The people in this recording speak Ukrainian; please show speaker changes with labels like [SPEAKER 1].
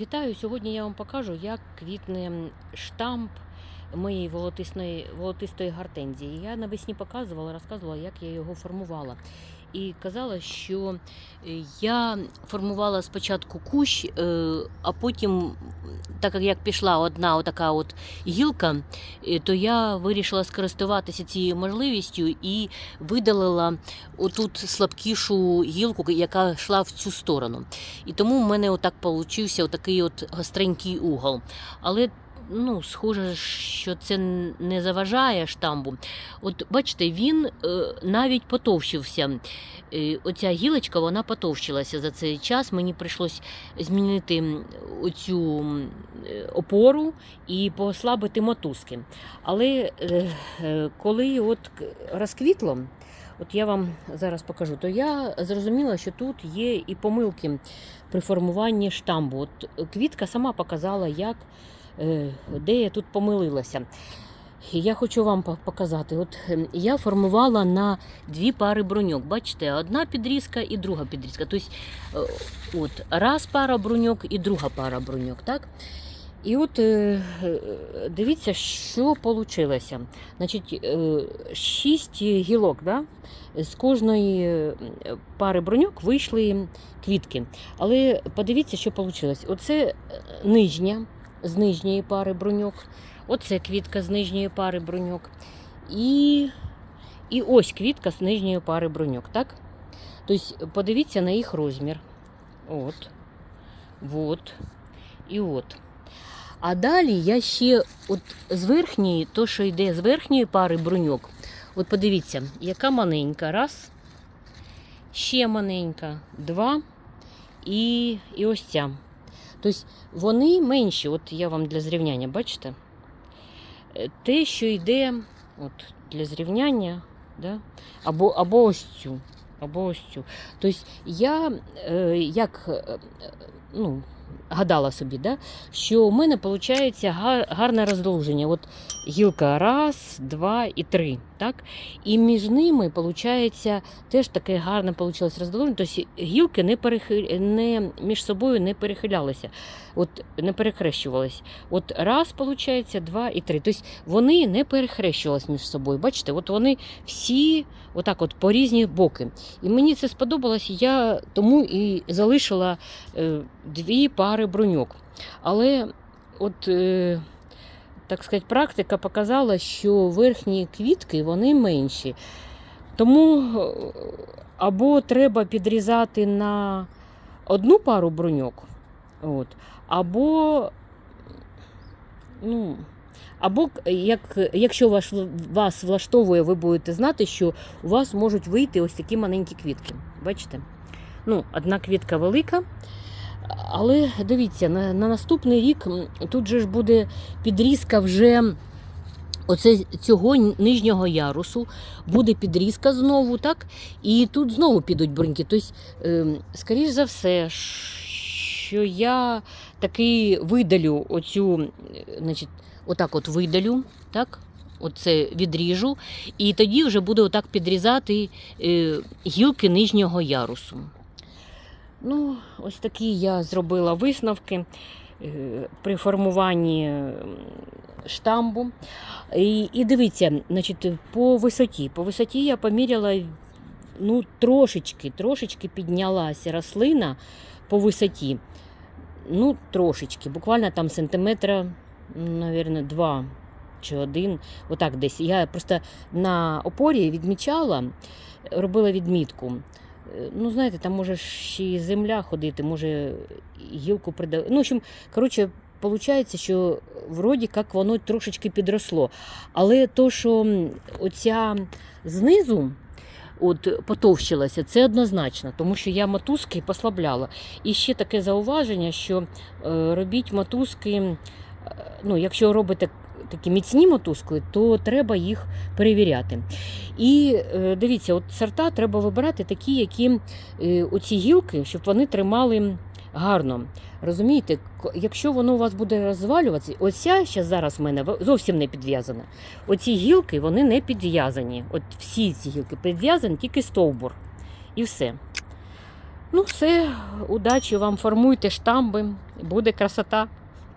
[SPEAKER 1] Вітаю! Сьогодні я вам покажу, як квітне штамп моєї волотисної, волотистої гортензії. Я навесні показувала, розказувала, як я його формувала. І казала, що е, я формувала спочатку кущ, е, а потім, так як пішла одна отака от гілка, е, то я вирішила скористуватися цією можливістю і видалила отут слабкішу гілку, яка йшла в цю сторону. І тому в мене отак получився отакий от гостренький угол. Але ну, схоже, що це не заважає штамбу. От бачите, він е, навіть потовщився. Е, оця гілочка вона потовщилася за цей час. Мені прийшлось змінити оцю е, опору і послабити мотузки. Але коли от розквітло, От я вам зараз покажу, то я зрозуміла, що тут є і помилки при формуванні штамбу. От квітка сама показала, як, де я тут помилилася. Я хочу вам показати. От ем, я формувала на дві пари броньок. Бачите, одна підрізка і друга підрізка. Тобто, е, от, раз пара броньок і друга пара броньок. Так? І от е, е, дивіться, що вийшло. Значить, е, шість гілок, да? з кожної е, пари броньок вийшли квітки. Але подивіться, що вийшло. Оце е, нижня з нижньої пари броньок, оце квітка з нижньої пари броньок. І, і ось квітка з нижньої пари броньок. Так? Тобто, подивіться на їх розмір. От. Вот. І от. А далі я ще от з верхньої, то, що йде з верхньої пари броньок, от подивіться, яка маленька. Раз, ще маленька, два і, і ось ця. Тобто вони менші, от я вам для зрівняння, бачите? Е, Те, що йде от, для зрівняння, да? або, або ось цю. Або ось цю. Тобто я е, як е, ну, гадала собі, да? що у мене виходить гарне роздовження. От гілка раз, два і три. Так? І між ними виходить теж таке гарне вийшло роздовження. Тобто гілки не, перехи... не між собою не перехилялися, от, не перехрещувалися. От раз, виходить, два і три. Тобто вони не перехрещувалися між собою. Бачите, от вони всі отак от по різні боки. І мені це сподобалось, я тому і залишила е, дві пари броньок. Але от, е, так сказати, практика показала, що верхні квітки вони менші. Тому е, або треба підрізати на одну пару броньок, от, або, ну, або як, якщо вас, вас влаштовує, ви будете знати, що у вас можуть вийти ось такі маленькі квітки. Бачите? Ну, одна квітка велика. Але дивіться, на, на наступний рік тут же ж буде підрізка вже оце, цього нижнього ярусу, буде підрізка знову, так? І тут знову підуть бруньки. Тобто, е, скоріш за все, що я таки видалю оцю, е, значить, отак от видалю, так? Оце відріжу, і тоді вже буду отак підрізати е, гілки нижнього ярусу. Ну, ось такі я зробила висновки е, при формуванні штамбу. І, і дивіться, значить, по висоті. По висоті я поміряла ну, трошечки, трошечки піднялася рослина по висоті. Ну, трошечки, буквально там сантиметра, мабуть, два чи один. Отак десь. Я просто на опорі відмічала, робила відмітку. Е, Ну, знаєте, там може ще й земля ходити, може гілку придав. Ну, в общем, коротше, виходить, що вроді як воно трошечки підросло. Але то, що оця знизу от, потовщилася, це однозначно, тому що я мотузки послабляла. І ще таке зауваження, що е, робіть мотузки, е, ну, якщо робите такі міцні мотузки, то треба їх перевіряти. І е, дивіться, от сорта треба вибирати такі, які е, оці гілки, щоб вони тримали гарно. Розумієте, якщо воно у вас буде розвалюватися, оця ще зараз в мене зовсім не підв'язана. Оці гілки вони не підв'язані. От всі ці гілки підв'язані, тільки стовбур. І все. Ну, все, удачі вам, формуйте штамби, буде красота.